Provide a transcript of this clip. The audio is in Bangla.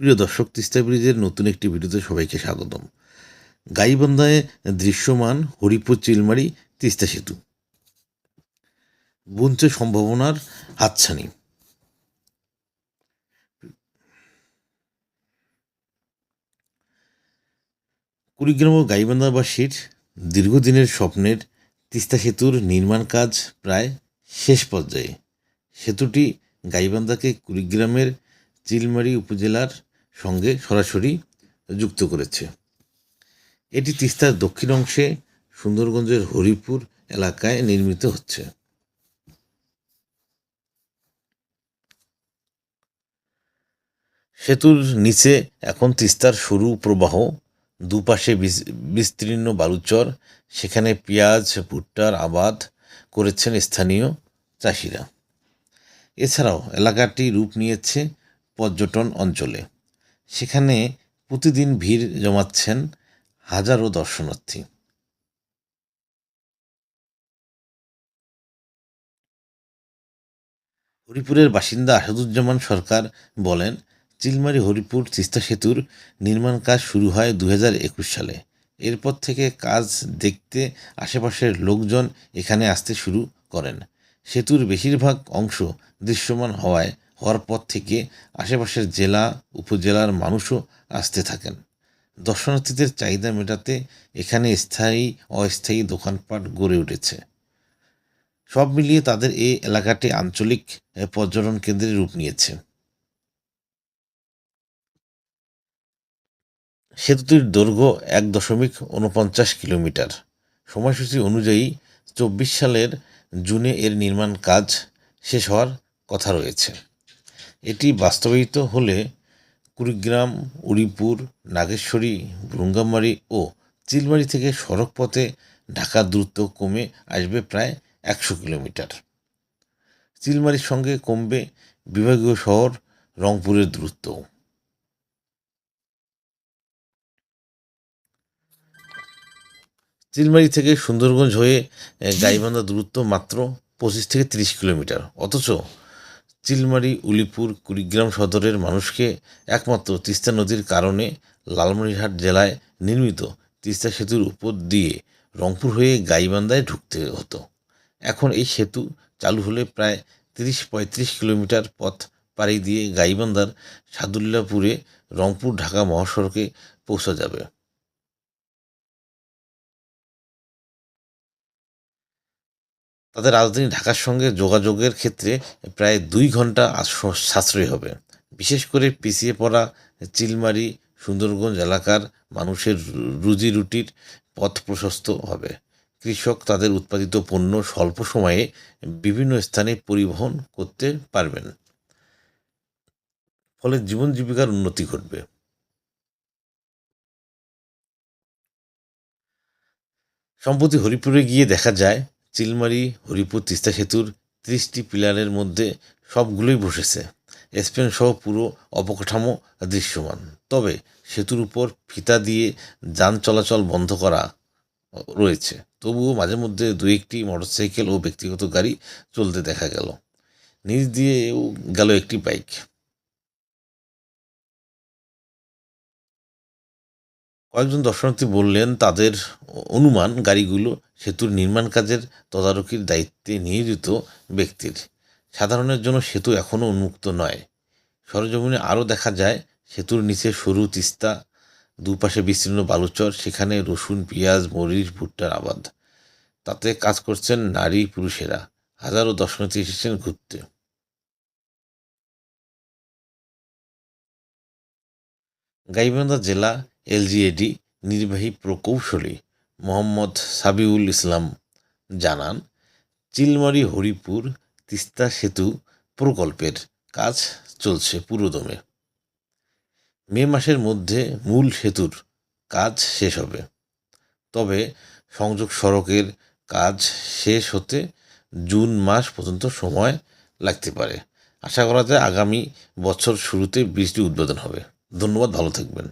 প্রিয় দর্শক, তিস্তা ব্রিজের নতুন একটি ভিডিওতে সবাইকে স্বাগতম। গাইবান্ধায় দৃশ্যমান হরিপুর চিলমারি তিস্তা সেতু। বুনছে সম্ভাবনার হাতছানি। কুড়িগ্রাম ও গাইবান্ধাবাসীর দীর্ঘদিনের স্বপ্নের তিস্তা সেতুর নির্মাণ কাজ প্রায় শেষ পর্যায়ে। সেতুটি গাইবান্ধাকে কুড়িগ্রামের চিলমারি উপজেলার সঙ্গে সরাসরি যুক্ত করেছে। এটি তিস্তার দক্ষিণ অংশে সুন্দরগঞ্জের হরিপুর এলাকায় নির্মিত হচ্ছে। সেতুর নিচে এখন তিস্তার সরু প্রবাহ, দুপাশে বিস- বিস্তীর্ণ বালুচর, সেখানে পেঁয়াজ ভুট্টার আবাদ করেছেন স্থানীয় চাষিরা। এছাড়াও এলাকাটি রূপ নিয়েছে পর্যটন অঞ্চলে। সেখানে প্রতিদিন ভিড় জমাচ্ছেন হাজারো দর্শনার্থী। হরিপুরের বাসিন্দা আসাদুজ্জামান সরকার বলেন, চিলমারি হরিপুর তিস্তা সেতুর নির্মাণ কাজ শুরু হয় দু সালে। এরপর থেকে কাজ দেখতে আশেপাশের লোকজন এখানে আসতে শুরু করেন। সেতুর বেশিরভাগ অংশ দৃশ্যমান হওয়ায় হওয়ার পর থেকে আশেপাশের জেলা, উপজেলার মানুষও আসতে থাকেন। দর্শনার্থীদের চাহিদা মেটাতে এখানে স্থায়ী, অস্থায়ী দোকানপাট গড়ে উঠেছে। সব মিলিয়ে তাদের এই এলাকাটি আঞ্চলিক পর্যটন কেন্দ্রে রূপ নিয়েছে। সেতুটির দৈর্ঘ্য এক দশমিক উনপঞ্চাশ কিলোমিটার। সময়সূচি অনুযায়ী চব্বিশ সালের জুনে এর নির্মাণ কাজ শেষ হওয়ার কথা রয়েছে। এটি বাস্তবায়িত হলে কুড়িগ্রাম, উড়িপুর, নাগেশ্বরী, ভ্রুঙ্গামারি ও চিলমারি থেকে সড়ক পথে ঢাকার দূরত্ব কমে আসবে প্রায় একশো কিলোমিটার। চিলমারির সঙ্গে কমবে বিভাগীয় শহর রংপুরের দূরত্ব। চিলমারি থেকে সুন্দরগঞ্জ হয়ে গাইবান্ধা দূরত্ব মাত্র পঁচিশ থেকে তিরিশ কিলোমিটার। অথচ চিলমারি, উলিপুর, কুড়িগ্রাম সদরের মানুষকে একমাত্র তিস্তা নদীর কারণে লালমনিরহাট জেলায় নির্মিত তিস্তা সেতুর উপর দিয়ে রংপুর হয়ে গাইবান্ধায় ঢুকতে হতো। এখন এই সেতু চালু হলে প্রায় তিরিশ পঁয়ত্রিশ কিলোমিটার পথ পাড়ি দিয়ে গাইবান্ধার সাদুল্লাপুরে রংপুর ঢাকা মহাসড়কে পৌঁছা যাবে। তাদের রাজধানী ঢাকার সঙ্গে যোগাযোগের ক্ষেত্রে প্রায় দুই ঘণ্টা সাশ্রয় হবে। বিশেষ করে পিছিয়ে পড়া চিলমারি, সুন্দরগঞ্জ এলাকার মানুষের রুজি রুটির পথ প্রশস্ত হবে। কৃষক তাদের উৎপাদিত পণ্য স্বল্প সময়ে বিভিন্ন স্থানে পরিবহন করতে পারবেন। ফলে জীবন জীবিকার উন্নতি ঘটবে। সম্প্রতি হরিপুরে গিয়ে দেখা যায় চিলমারি, হরিপুর, তিস্তা সেতুর ত্রিশটি পিলারের মধ্যে সবগুলোই বসেছে। স্পেন সহ পুরো অবকাঠামো দৃশ্যমান। তবে সেতুর উপর ফিতা দিয়ে যান চলাচল বন্ধ করা রয়েছে। তবুও মাঝে মধ্যে দু একটি মোটরসাইকেল ও ব্যক্তিগত গাড়ি চলতে দেখা গেল। নিচ দিয়েও গেল একটি বাইক। কয়েকজন দর্শনার্থী বললেন, তাদের অনুমান গাড়িগুলো সেতুর নির্মাণ কাজের তদারকির দায়িত্বে নিয়োজিত ব্যক্তির। সাধারণের জন্য সেতু এখনও উন্মুক্ত নয়। সরজমিনে আরও দেখা যায়, সেতুর নিচে সরু তিস্তা, দুপাশে বিস্তীর্ণ বালুচর, সেখানে রসুন, পেঁয়াজ, মরিচ, ভুট্টার আবাদ। তাতে কাজ করছেন নারী পুরুষেরা। হাজারো দর্শনার্থী এসেছেন ঘুরতে। গাইবান্ধা জেলা এলজিএডি নির্বাহী প্রকৌশলী মোহাম্মদ সাবিউল ইসলাম জানান, চিলমারি হরিপুর তিস্তা সেতু প্রকল্পের কাজ চলছে পুরোদমে। মে মাসের মধ্যে মূল সেতুর কাজ শেষ হবে। তবে সংযোগ সড়কের কাজ শেষ হতে জুন মাস পর্যন্ত সময় লাগতে পারে। আশা করা যায় আগামী বছর শুরুতে বৃষ্টি উদ্বোধন হবে। ধন্যবাদ, ভালো থাকবেন।